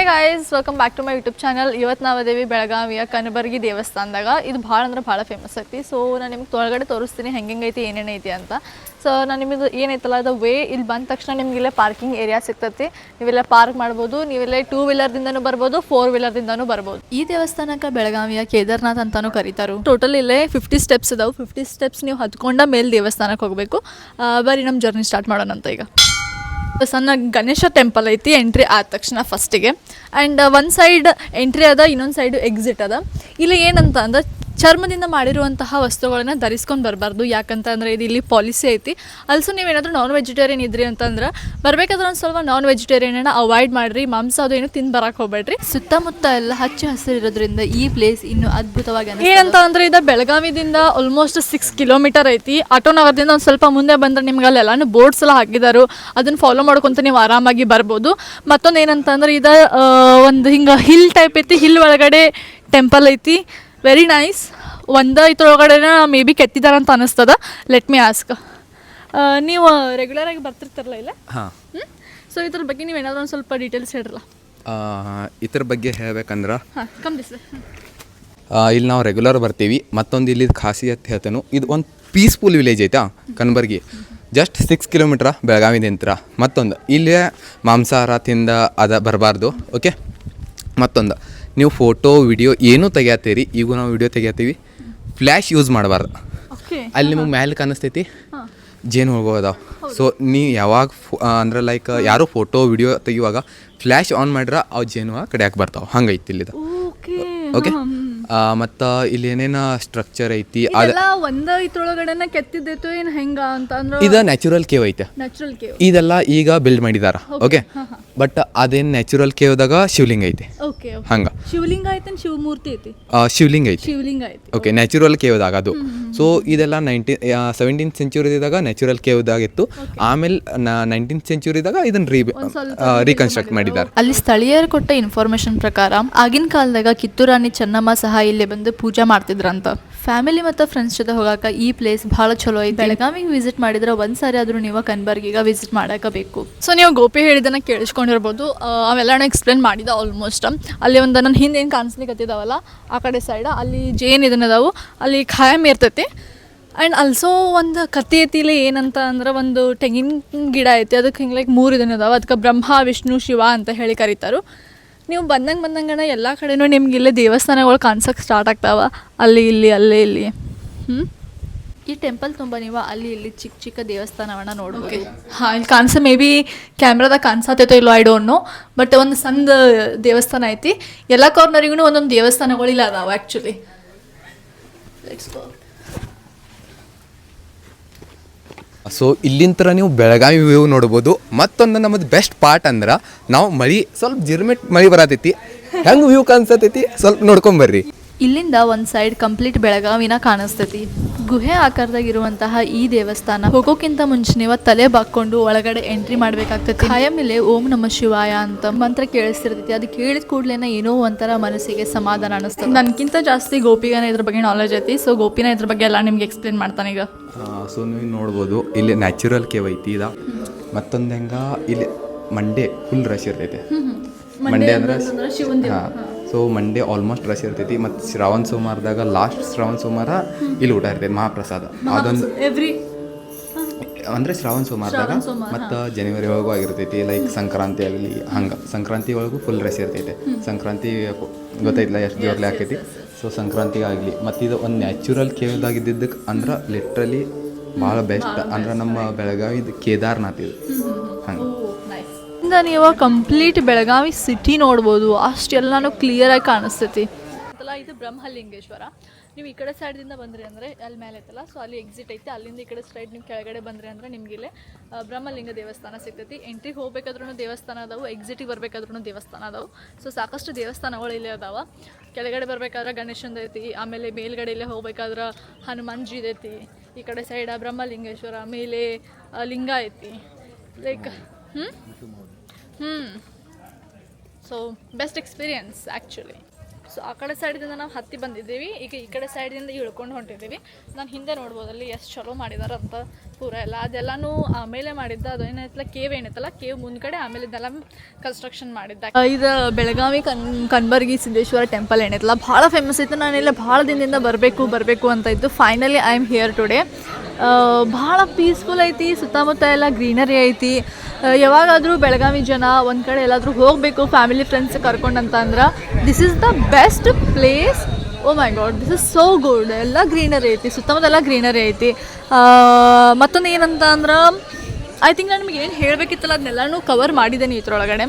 Hey guys welcome back to my YouTube channel ಇವತ್ತು ನಾವು ಅದೇವಿ ಬೆಳಗಾವಿಯ ಕನಬರ್ಗಿ ದೇವಸ್ಥಾನದಾಗ. ಇದು ಭಾಳ ಅಂದ್ರೆ ಭಾಳ ಫೇಮಸ್ ಐತಿ. ಸೊ ನಾನು ನಿಮ್ಗೆ ತೊಳಗಡೆ ತೋರಿಸ್ತೀನಿ ಹೆಂಗೆ ಐತಿ ಅಂತ. ಸೊ ನಾನು ನಿಮಗೆ ಏನೈತಲ್ಲ ಅದು ವೇ ಇಲ್ಲಿ ಬಂದ ತಕ್ಷಣ ನಿಮ್ಗೆ ಇಲ್ಲೇ ಪಾರ್ಕಿಂಗ್ ಏರಿಯಾ ಸಿಗ್ತೈತಿ. ನೀವೆಲ್ಲ ಪಾರ್ಕ್ ಮಾಡ್ಬೋದು ನೀವೆಲ್ಲ ಟೂ ವೀಲರ್ದಿಂದನೂ ಬರ್ಬೋದು ಫೋರ್ ವೀಲರ್ದಿಂದನೂ ಬರ್ಬೋದು. ಈ ದೇವಸ್ಥಾನಕ್ಕೆ ಬೆಳಗಾವಿಯ ಕೇದಾರ್ನಾಥ್ ಅಂತಾನೂ ಕರೀತಾರು. ಟೋಟಲ್ ಇಲ್ಲೇ ಫಿಫ್ಟಿ ಸ್ಟೆಪ್ಸ್ ಇದಾವೆ. ಫಿಫ್ಟಿ ಸ್ಟೆಪ್ಸ್ ನೀವು ಹತ್ಕೊಂಡ ಮೇಲೆ ದೇವಸ್ಥಾನಕ್ಕೆ ಹೋಗಬೇಕು. ಬರೀ ನಮ್ಮ ಜರ್ನಿ ಸ್ಟಾರ್ಟ್ ಮಾಡೋಣ ಅಂತ ಈಗ. ಸಣ್ಣ ಗಣೇಶ ಟೆಂಪಲ್ ಐತಿ ಎಂಟ್ರಿ ಆದ ತಕ್ಷಣ ಫಸ್ಟಿಗೆ ಆ್ಯಂಡ್ ಒಂದು ಸೈಡ್ ಎಂಟ್ರಿ ಅದ, ಇನ್ನೊಂದು ಸೈಡು ಎಕ್ಸಿಟ್ ಅದ. ಇಲ್ಲಿ ಏನಂತ ಅಂದ್ರೆ ಚರ್ಮದಿಂದ ಮಾಡಿರುವಂತಹ ವಸ್ತುಗಳನ್ನ ಧರಿಸ್ಕೊಂಡು ಬರಬಾರ್ದು. ಯಾಕಂತ ಅಂದರೆ ಇದು ಇಲ್ಲಿ ಪಾಲಿಸಿ ಐತಿ. ಅಲ್ಸು ನೀವೇನಾದರೂ ನಾನ್ ವೆಜಿಟೇರಿಯನ್ ಇದ್ರಿ ಅಂತಂದ್ರೆ ಬರ್ಬೇಕಾದ್ರೆ ಒಂದು ಸ್ವಲ್ಪ ನಾನ್ ವೆಜಿಟೇರಿಯನ್ನ ಅವಾಯ್ಡ್ ಮಾಡಿರಿ. ಮಾಂಸ ಅದು ಏನು ತಿಂದು ಬರಕ್ಕೆ ಹೋಗ್ಬೇಡ್ರಿ. ಸುತ್ತಮುತ್ತ ಎಲ್ಲ ಹಚ್ಚ ಹಸಿರಿರೋದ್ರಿಂದ ಈ ಪ್ಲೇಸ್ ಇನ್ನು ಅದ್ಭುತವಾಗಿ ಏನಂತ ಅಂದ್ರೆ ಇದು ಬೆಳಗಾವಿದಿಂದ ಆಲ್ಮೋಸ್ಟ್ ಸಿಕ್ಸ್ ಕಿಲೋಮೀಟರ್ ಐತಿ. ಆಟೋ ನಗರದಿಂದ ಒಂದು ಸ್ವಲ್ಪ ಮುಂದೆ ಬಂದ್ರೆ ನಿಮ್ಗೆ ಅಲ್ಲೆಲ್ಲಾನು ಬೋರ್ಡ್ಸ್ ಎಲ್ಲ ಹಾಕಿದಾರು. ಅದನ್ನ ಫಾಲೋ ಮಾಡ್ಕೊಂತ ನೀವು ಆರಾಮಾಗಿ ಬರ್ಬೋದು. ಮತ್ತೊಂದು ಏನಂತಂದ್ರೆ ಇದು ಒಂದು ಹಿಂಗೆ ಹಿಲ್ ಟೈಪ್ ಐತಿ. ಹಿಲ್ ಒಳಗಡೆ ಟೆಂಪಲ್ ಐತಿ. ವೆರಿ ನೈಸ್ ಒಂದು ಇದ್ರೊಳಗಡೆನ ಮೇ ಬಿ ಕೆತ್ತಿದಾರಂತ ಅನಿಸ್ತದ. ಲೆಟ್ ಮಿ ಆಸ್ಕ್ ನೀವು ರೆಗ್ಯುಲರ್ ಆಗಿ ಬರ್ತಿರ್ತಾರಲ್ಲ ಇಲ್ಲ? ಹಾಂ. ಸೊ ಇದ್ರ ಬಗ್ಗೆ ನೀವು ಏನಾದರೂ ಒಂದು ಸ್ವಲ್ಪ ಡೀಟೇಲ್ಸ್ ಹೇಳ್ರಲ್ಲ. ಇದ್ರ ಬಗ್ಗೆ ಹೇಳ್ಬೇಕಂದ್ರೆ ಹಾಂ ಕಮ್ ದಿಸ್ ಇಲ್ಲಿ ನಾವು ರೆಗ್ಯುಲರ್ ಬರ್ತೀವಿ. ಮತ್ತೊಂದು ಇಲ್ಲಿ ಖಾಸಿಯತ್ ಹೇಳ್ತೇನೆ. ಇದು ಒಂದು ಪೀಸ್ಫುಲ್ ವಿಲೇಜ್ ಐತಾ? ಕನ್ಬರ್ಗಿ ಜಸ್ಟ್ ಸಿಕ್ಸ್ ಕಿಲೋಮೀಟ್ರ ಬೆಳಗಾವಿದಿಂತ್ರ ಮತ್ತೊಂದು ಇಲ್ಲೇ ಮಾಂಸಾಹಾರ ತಿಂದ ಅದ ಬರಬಾರ್ದು. ಓಕೆ ಮತ್ತೊಂದು. ನೀವು ಫೋಟೋ ವಿಡಿಯೋ ಏನೂ ತೆಗಿಯತ್ತೀರಿ ಈಗ ನಾವು ವಿಡಿಯೋ ತೆಗಿಯತ್ತೀವಿ ಫ್ಲ್ಯಾಶ್ ಯೂಸ್ ಮಾಡಬಾರ್ದು. ಅಲ್ಲಿ ನಿಮಗೆ ಮ್ಯಾಲೆ ಕಾಣಿಸ್ತೈತಿ. ಜೇನು ಹುಳುಗಳು ಅದಾವೆ ಸೊ ನೀ ಯಾವಾಗ ಫೋ ಅಂದ್ರೆ ಲೈಕ್ ಯಾರು ಫೋಟೋ ವಿಡಿಯೋ ತೆಗಿಯುವಾಗ ಫ್ಲ್ಯಾಶ್ ಆನ್ ಮಾಡ್ರೆ ಅವು ಜೇನು ಕಡಿಯಾಕೆ ಬರ್ತಾವೆ ಹಂಗೈತಿ ಇಲ್ಲಿದ. ಓಕೆ. ಮತ್ತು ಇಲ್ಲಿ ಏನೇನು ಸ್ಟ್ರಕ್ಚರ್ ಐತಿ? ಅದ ಇದೆಲ್ಲ ಒಂದ ಇದ್ರೊಳಗಡೆನ ಕೆತ್ತಿದ್ದೈತು ಏನು ಹೆಂಗ ಅಂತ ಅಂದ್ರೆ ಇದು ನ್ಯಾಚುರಲ್ ಕೇವ್ ಐತೆ. ನ್ಯಾಚುರಲ್ ಕೇವ್ ಇದೆಲ್ಲ ಈಗ ಬಿಲ್ಡ್ ಮಾಡಿದಾರ. ಓಕೆ ಬಟ್ ಅದೇನ್ ನ್ಯಾಚುರಲ್ ಕೇವ್ದಾಗ ಶಿವಲಿಂಗ ಐತಿ. ಓಕೆ ಹಂಗ. ಶಿವಲಿಂಗ ಐತನ್ ಶಿವಮೂರ್ತಿ ಐತಿ. ಶಿವಲಿಂಗ ಐತಿ. ಶಿವಲಿಂಗ ಐತಿ. ಓಕೆ ನ್ಯಾಚುರಲ್ ಕೇವ್ದಾಗ ಅದು. ಸೊ ಇದೆಲ್ಲ ನೈನ್ಟೀನ್ ಸೆವೆಂಟೀನ್ ಸೆಂಚುರಿದಾಗ ನ್ಯಾಚುರಲ್ ಕೇವ್ದಾಗ ಇತ್ತು. ಆಮೇಲೆ ನೈನ್ಟೀನ್ ಸೆಂಚುರಿದಾಗ ಇದನ್ನ ರೀ ರೀಕನ್ಸ್ಟ್ರಕ್ಟ್ ಮಾಡಿದ್ದಾರೆ ಅಲ್ಲಿ ಸ್ಥಳೀಯರು ಕೊಟ್ಟ ಇನ್ಫಾರ್ಮೇಶನ್ ಪ್ರಕಾರ ಆಗಿನ ಕಾಲದಾಗ ಕಿತ್ತೂರಾಣಿ ಚೆನ್ನಮ್ಮ ಸಹ ಇಲ್ಲಿ ಬಂದು ಪೂಜೆ ಮಾಡ್ತಿದ್ರಂತ. ಫ್ಯಾಮಿಲಿ ಮತ್ತು ಫ್ರೆಂಡ್ಸ್ ಜೊತೆ ಹೋಗಾಕ ಈ ಪ್ಲೇಸ್ ಭಾಳ ಚಲೋ ಐತಿ. ಬೆಳಗಾವಿಗೆ ವಿಸಿಟ್ ಮಾಡಿದ್ರೆ ಒಂದು ಸಾರಿ ಆದರೂ ನೀವು ಕನ್ಬರ್ಗಿಗ ವಿಸಿಟ್ ಮಾಡಬೇಕು ಸೊ ನೀವು ಗೋಪಿ ಹೇಳಿದನ್ನು ಕೇಳಿಸ್ಕೊಂಡಿರ್ಬೋದು. ಅವೆಲ್ಲ ಅವೆಲ್ಲನೂ ಎಕ್ಸ್ಪ್ಲೇನ್ ಮಾಡಿದ ಆಲ್ಮೋಸ್ಟ್ ಅಲ್ಲಿ ಒಂದು ನನ್ನ ಹಿಂದೆ ಏನು ಕಾಣಿಸ್ಲಿಕ್ಕತ್ತಿದಾವಲ್ಲ ಆ ಕಡೆ ಸೈಡ ಅಲ್ಲಿ ಜೇನ್ ಇದನ್ನದಾವು ಅಲ್ಲಿ ಖಾಯಂ ಇರ್ತೈತಿ. ಆ್ಯಂಡ್ ಆಲ್ಸೋ ಒಂದು ಕತೆ ಐತಿ ಇಲ್ಲಿ ಏನಂತ ಅಂದ್ರೆ ಒಂದು ತೆಂಗಿನ ಗಿಡ ಐತಿ ಅದಕ್ಕೆ ಹಿಂಗೆ ಲೈಕ್ ಮೂರು ಇದನ್ನ ಅದಾವ. ಅದಕ್ಕೆ ಬ್ರಹ್ಮ, ವಿಷ್ಣು, ಶಿವ ಅಂತ ಹೇಳಿ ಕರೀತಾರು. ನೀವು ಬಂದಂಗೆ ಬಂದಂಗಣ ಎಲ್ಲ ಕಡೆನೂ ನಿಮ್ಗೆ ಇಲ್ಲೇ ದೇವಸ್ಥಾನಗಳು ಕಾಣಿಸೋಕೆ ಸ್ಟಾರ್ಟ್ ಆಗ್ತಾವ. ಅಲ್ಲಿ ಇಲ್ಲಿ ಅಲ್ಲೇ ಇಲ್ಲಿ. ಹ್ಞೂ ಈ ಟೆಂಪಲ್ ತುಂಬ ನೀವು ಅಲ್ಲಿ ಇಲ್ಲಿ ಚಿಕ್ಕ ಚಿಕ್ಕ ದೇವಸ್ಥಾನವನ್ನ ನೋಡೋಕೆ ಹಾಂ ಇಲ್ಲಿ ಕಾಣಿಸ ಮೇ ಬಿ ಕ್ಯಾಮ್ರಾದಾಗ ಕಾಣಿಸತ್ತೈತೋ ಇಲ್ಲೋ ಐ ಡೋಂಟ್ ನೋ ಬಟ್ ಒಂದು ಸಣ್ಣ ದೇವಸ್ಥಾನ ಐತಿ. ಎಲ್ಲ ಕಾರ್ನರಿಗೂ ಒಂದೊಂದು ದೇವಸ್ಥಾನಗಳು ಇಲ್ಲ ಅದಾವ ಆ್ಯಕ್ಚುಲಿ ಲೆಟ್ಸ್ ಗೋ ಸೊ ಇಲ್ಲಿಂತರ ನೀವು ಬೆಳಗಾವಿ ವ್ಯೂ ನೋಡ್ಬೋದು. ಮತ್ತೊಂದು ನಮ್ಮದು ಬೆಸ್ಟ್ ಪಾರ್ಟ್ ಅಂದ್ರೆ, ನಾವು ಮಳಿ ಸ್ವಲ್ಪ ಜಿರ್ಮೆಟ್ ಮಳಿ ಬರತೈತಿ. ಹೆಂಗೆ ವ್ಯೂ ಕಾಣಿಸತೈತಿ ಸ್ವಲ್ಪ ನೋಡ್ಕೊಂಬರ್ರಿ ಇಲ್ಲಿಂದ ಒಂದು ಸೈಡ್ ಕಂಪ್ಲೀಟ್ ಬೆಳಗಾವಿನ ಕಾಣಿಸ್ತೈತಿ. ಗುಹೆ ಆಕಾರದಾಗಿರುವಂತಹ ಈ ದೇವಸ್ಥಾನ ಹೋಗೋಕ್ಕಿಂತ ಮುಂಚೆ ನೀವು ತಲೆ ಬಾಕೊಂಡು ಒಳಗಡೆ ಎಂಟ್ರಿ ಮಾಡ್ಬೇಕಾಗ್ತೈತಿ. ಖಾಯಂ ಮೇಲೆ ಓಂ ನಮ ಶಿವಾಯ ಅಂತ ಮಂತ್ರ ಕೇಳಿಸ್ತಿರ್ತೈತಿ. ಅದು ಕೇಳಿದ ಕೂಡ್ಲೇನ ಏನೋ ಒಂಥರ ಮನಸ್ಸಿಗೆ ಸಮಾಧಾನ ಅನಿಸ್ತದೆ. ನನ್ಗಿಂತ ಜಾಸ್ತಿ ಗೋಪಿಗನ ಇದ್ರ ಬಗ್ಗೆ ನಾಲೆಜ್ ಐತಿ. ಸೊ ಗೋಪಿನ ಇದ್ರ ಬಗ್ಗೆ ಎಲ್ಲ ನಿಮ್ಗೆ ಎಕ್ಸ್ಪ್ಲೇನ್ ಮಾಡ್ತಾನೆ ಈಗ. ಸೊ ನೀವು ನೋಡ್ಬೋದು ಇಲ್ಲಿ ನ್ಯಾಚುರಲ್ ಕೇವ್ ಐತಿ ಇದ. ಮತ್ತೊಂದು ಹೆಂಗ ಇಲ್ಲಿ ಮಂಡೆ ಫುಲ್ ರಶ್ ಇರ್ತೈತೆ. ಮಂಡೆ ಅಂದ್ರೆ ಸೊ ಮಂಡೇ ಆಲ್ಮೋಸ್ಟ್ ರಶ್ ಇರ್ತೈತಿ. ಮತ್ತು ಶ್ರಾವಣ ಸೋಮವಾರದಾಗ ಲಾಸ್ಟ್ ಶ್ರಾವಣ ಸೋಮವಾರ ಇಲ್ಲಿ ಊಟ ಇರ್ತೈತಿ ಮಹಾಪ್ರಸಾದ. ಅದೊಂದು ಎವ್ರಿ ಅಂದರೆ ಶ್ರಾವಣ ಸೋಮವಾರದಾಗ ಮತ್ತು ಜನವರಿ ಒಳಗೂ ಆಗಿರ್ತೈತಿ ಲೈಕ್ ಸಂಕ್ರಾಂತಿ ಆಗಲಿ ಹಂಗೆ. ಸಂಕ್ರಾಂತಿ ಒಳಗೂ ಫುಲ್ ರಶ್ ಇರ್ತೈತೆ. ಸಂಕ್ರಾಂತಿ ಗೊತ್ತೈತಿಲ್ಲ ಎಷ್ಟು ಜೋರ್ಲಿ ಆಕೈತಿ? ಸೊ ಸಂಕ್ರಾಂತಿಗೆ ಆಗಲಿ. ಮತ್ತು ಇದು ಒಂದು ನ್ಯಾಚುರಲ್ ಕೇವ್ದಾಗಿದ್ದಕ್ಕೆ ಅಂದ್ರೆ ಲಿಟ್ರಲಿ ಭಾಳ ಬೆಸ್ಟ್ ಅಂದ್ರೆ ನಮ್ಮ ಬೆಳಗಾವಿದು ಕೇದಾರ್ನಾಥ್ ಇದು. ಹಂಗೆ. ಇಂದ ನೀವು ಕಂಪ್ಲೀಟ್ ಬೆಳಗಾವಿ ಸಿಟಿ ನೋಡ್ಬೋದು. ಅಷ್ಟೆಲ್ಲನು ಕ್ಲಿಯರ್ ಆಗಿ ಕಾಣಿಸ್ತೈತಿ. ಇದು ಬ್ರಹ್ಮಲಿಂಗೇಶ್ವರ. ನೀವು ಈ ಕಡೆ ಸೈಡ್ದಿಂದ ಬಂದ್ರಿ ಅಂದರೆ ಅಲ್ಲಿ ಮೇಲೆ ಐತಲ್ಲ ಸೊ ಅಲ್ಲಿ ಎಕ್ಸಿಟ್ ಐತೆ. ಅಲ್ಲಿಂದ ಈ ಕಡೆ ಸೈಡ್ ನೀವು ಕೆಳಗಡೆ ಬಂದ್ರಿ ಅಂದರೆ ನಿಮ್ಗೆ ಇಲ್ಲೇ ಬ್ರಹ್ಮಲಿಂಗ ದೇವಸ್ಥಾನ ಸಿಗ್ತೈತಿ. ಎಂಟ್ರಿ ಹೋಗ್ಬೇಕಾದ್ರೂ ದೇವಸ್ಥಾನ ಅದಾವು ಎಕ್ಸಿಟಿಗೆ ಬರಬೇಕಾದ್ರೂ ದೇವಸ್ಥಾನ ಅದಾವು. ಸೊ ಸಾಕಷ್ಟು ದೇವಸ್ಥಾನಗಳು ಇಲ್ಲೇ ಅದಾವ. ಕೆಳಗಡೆ ಬರಬೇಕಾದ್ರೆ ಗಣೇಶಂದು ಐತಿ, ಆಮೇಲೆ ಮೇಲ್ಗಡೆ ಇಲ್ಲೇ ಹೋಗ್ಬೇಕಾದ್ರೆ ಹನುಮಾನ್ಜಿ ಐತಿ. ಈ ಕಡೆ ಸೈಡ ಬ್ರಹ್ಮಲಿಂಗೇಶ್ವರ, ಮೇಲೆ ಲಿಂಗ ಐತಿ. ಲೈಕ್ ಹ್ಞೂ so best experience actually so ಆ ಕಡೆ ಸೈಡಿಂದ ನಾವು ಹತ್ತಿ ಬಂದಿದ್ದೀವಿ. ಈಗ ಈ ಕಡೆ ಸೈಡಿಂದ ಇಳ್ಕೊಂಡು ಹೊಂಟಿದ್ದೀವಿ. ನಾನು ಹಿಂದೆ ನೋಡ್ಬೋದಲ್ಲಿ ಎಷ್ಟು ಚಲೋ ಮಾಡಿದಾರಂತ. ಪೂರ ಎಲ್ಲ, ಅದೆಲ್ಲನೂ ಆಮೇಲೆ ಮಾಡಿದ್ದ, ಅದು ಏನೈತಲ್ಲ ಕೇವ್ ಏನೈತಲ್ಲ ಕೇವ್ ಮುಂದ್ಗಡೆ ಆಮೇಲೆ ಇದೆಲ್ಲ ಕನ್ಸ್ಟ್ರಕ್ಷನ್ ಮಾಡಿದ್ದ. ಇದು ಬೆಳಗಾವಿ ಕನ್, ಕನ್ಬರ್ಗಿ ಸಿದ್ದೇಶ್ವರ ಟೆಂಪಲ್ ಏನೈತಲ್ಲ ಭಾಳ ಫೇಮಸ್ ಐತೆ ನಾನೆಲ್ಲ ಭಾಳ ದಿನದಿಂದ ಬರಬೇಕು ಬರಬೇಕು ಅಂತ ಇದ್ದು finally I am here today ಭಾಳ ಪೀಸ್ಫುಲ್ ಐತಿ, ಸುತ್ತಮುತ್ತ ಎಲ್ಲ ಗ್ರೀನರಿ ಐತಿ. ಯಾವಾಗಾದರೂ ಬೆಳಗಾವಿ ಜನ ಒಂದು ಕಡೆ ಎಲ್ಲಾದರೂ ಹೋಗಬೇಕು ಫ್ಯಾಮಿಲಿ ಫ್ರೆಂಡ್ಸ್ ಕರ್ಕೊಂಡಂತ ಅಂದ್ರೆ this is the best place oh my god this is so good ಎಲ್ಲ ಗ್ರೀನರಿ ಐತಿ ಸುತ್ತಮುತ್ತ ಎಲ್ಲ ಗ್ರೀನರಿ ಐತಿ ಮತ್ತೊಂದು ಏನಂತ ಅಂದ್ರೆ ಐ ಥಿಂಕ್ ನಾನು ನಿಮಗೆ ಏನು ಹೇಳಬೇಕಿತ್ತಲ್ಲ, ಅದನ್ನೆಲ್ಲನೂ ಕವರ್ ಮಾಡಿದ್ದೇನೆ ಇದ್ರೊಳಗಡೆ.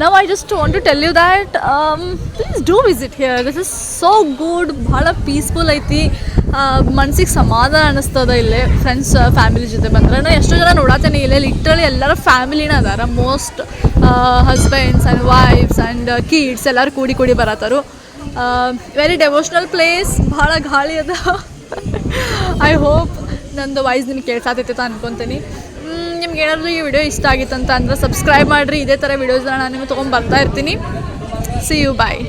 ನಾವು I just want to tell you that please do visit here this is so good ಭಾಳ ಪೀಸ್ಫುಲ್ ಐತಿ. ಮನ್ಸಿಗೆ ಸಮಾಧಾನ ಅನ್ನಿಸ್ತದ ಇಲ್ಲೇ ಫ್ರೆಂಡ್ಸ್ ಫ್ಯಾಮಿಲಿ ಜೊತೆ ಬಂದ್ರೆ. ನಾನು ಎಷ್ಟೋ ಜನ ನೋಡತ್ತೇನೆ ಇಲ್ಲೇ ಲಿಟ್ರಲಿ ಎಲ್ಲರ ಫ್ಯಾಮಿಲಿನ ಅದಾರ. Most husbands and wives and kids ಎಲ್ಲರೂ ಕೂಡಿ ಕೂಡಿ ಬರತ್ತಾರು ವೆರಿ ಡೆವೋಷ್ನಲ್ ಪ್ಲೇಸ್ ಭಾಳ ಗಾಳಿ ಅದ. ಐ ಹೋಪ್ ನಂದು ವಾಯ್ಸ್ ನಿಮ್ಗೆ ಕೇಳ್ಸಾತೈತೆ ಅನ್ಕೊತೀನಿ. ನಿಮ್ಗೆ ಏನಾದರೂ ಈ ವಿಡಿಯೋ ಇಷ್ಟ ಆಗಿತ್ತು ಅಂತ ಅಂದ್ರೆ ಸಬ್ಸ್ಕ್ರೈಬ್ ಮಾಡಿರಿ. ಇದೇ ಥರ ವಿಡಿಯೋಸ್ನ ನಾನು ನಿಮಗೆ ತೊಗೊಂಡು ಬರ್ತಾ ಇರ್ತೀನಿ. C you bye